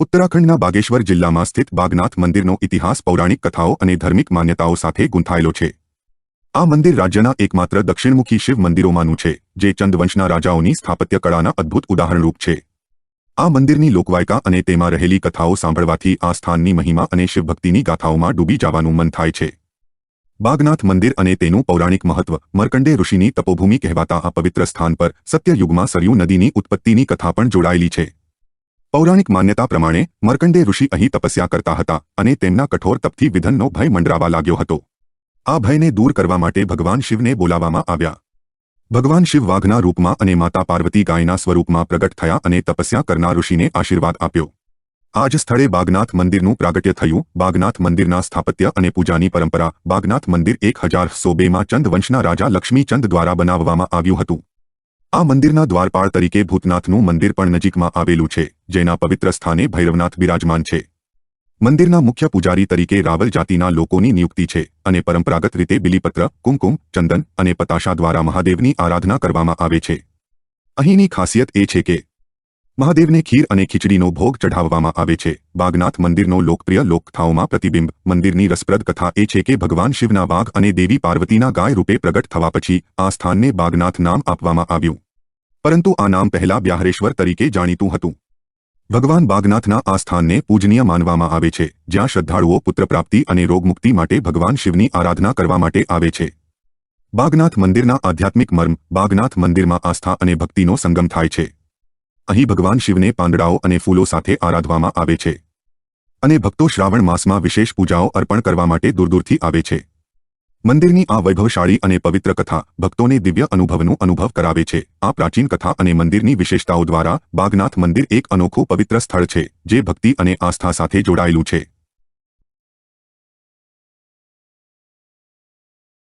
ઉત્તરાખંડના બાગેશ્વર જિલ્લામાં સ્થિત બાગનાથ મંદિરનો ઇતિહાસ, પૌરાણિક કથાઓ અને ધાર્મિક માન્યતાઓ સાથે ગૂંથાયેલો છે. આ મંદિર રાજ્યના એકમાત્ર દક્ષિણમુખી શિવ મંદિરોમાંનું છે, જે ચંદવંશના રાજાઓની સ્થાપત્ય કળાના અદ્ભુત ઉદાહરણરૂપ છે. આ મંદિરની લોકવાયકા અને તેમાં રહેલી કથાઓ સાંભળવાથી આ સ્થાનની મહિમા અને શિવભક્તિની ગાથાઓમાં ડૂબી જવાનું મન થાય છે. બાગનાથ મંદિર અને તેનું પૌરાણિક મહત્વ મર્કંડે ઋષિની તપોભૂમિ કહેવાતા આ પવિત્ર સ્થાન પર સત્યયુગમાં સરયુ નદીની ઉત્પત્તિની કથા પણ જોડાયેલી છે. પૌરાણિક માન્યતા પ્રમાણે, મર્કંડે ઋષિ અહીં તપસ્યા કરતા હતા અને તેમના કઠોર તપથી વિધનનો ભય મંડરાવા લાગ્યો હતો. આ ભયને દૂર કરવા માટે ભગવાન શિવને બોલાવવામાં આવ્યા. ભગવાન શિવ વાઘના રૂપમાં અને માતા પાર્વતી ગાયના સ્વરૂપમાં પ્રગટ થયા અને તપસ્યા કરનાર ઋષિને આશીર્વાદ આપ્યો. આ જ સ્થળે બાગનાથ મંદિરનું પ્રાગટ્ય થયું. બાગનાથ મંદિરના સ્થાપત્ય અને પૂજાની પરંપરા બાગનાથ મંદિર એક હજાર સો બેમાં ચંદ વંશના રાજા લક્ષ્મીચંદ દ્વારા બનાવવામાં આવ્યું હતું. આ મંદિરના દ્વારપાળ તરીકે ભૂતનાથનું મંદિર પણ નજીકમાં આવેલું છે, જેના પવિત્ર સ્થાને ભૈરવનાથ બિરાજમાન છે. મંદિરના મુખ્ય પૂજારી તરીકે રાવલ જાતિના લોકોની નિયુક્તિ છે અને પરંપરાગત રીતે બિલીપત્ર, કુમકુમ, ચંદન અને પતાશા દ્વારા મહાદેવની આરાધના કરવામાં આવે છે. અહીંની ખાસિયત એ છે કે, મહાદેવને ખીર અને ખીચડીનો ભોગ ચઢાવવામાં આવે છે. બાગનાથ મંદિરનો લોકપ્રિય લોકકથાઓમાં પ્રતિબિંબ. મંદિરની રસપ્રદ કથા એ છે કે ભગવાન શિવના વાઘ અને દેવી પાર્વતીના ગાય રૂપે પ્રગટ થવા પછી આ સ્થાનને બાગનાથ નામ આપવામાં આવ્યું. પરંતુ આ નામ પહેલા વ્યાહરેશ્વર તરીકે જાણીતું હતું. ભગવાન બાગનાથના આ સ્થાનને પૂજનીય માનવામાં આવે છે, જ્યાં શ્રદ્ધાળુઓ પુત્રપ્રાપ્તિ અને રોગમુક્તિ માટે ભગવાન શિવની આરાધના કરવા માટે આવે છે. બાગનાથ મંદિરના આધ્યાત્મિક મર્મ, બાગનાથ મંદિરમાં આસ્થા અને ભક્તિનો સંગમ થાય છે. અહીં ભગવાન શિવને પાંદડાઓ અને ફૂલો સાથે આરાધવામાં આવે છે. અને ભક્તો શ્રાવણ માસમાં વિશેષ પૂજાઓ અર્પણ કરવા માટે દૂર દૂરથી આવે છે. મંદિરની આ વૈભવશાળી અને પવિત્ર કથા ભક્તોને દિવ્ય અનુભવનું અનુભવ કરાવે છે. આ પ્રાચીન કથા અને મંદિરની વિશેષતાઓ દ્વારા બાગનાથ મંદિર એક અનોખું પવિત્ર સ્થળ છે, જે ભક્તિ અને આસ્થા સાથે જોડાયેલું છે.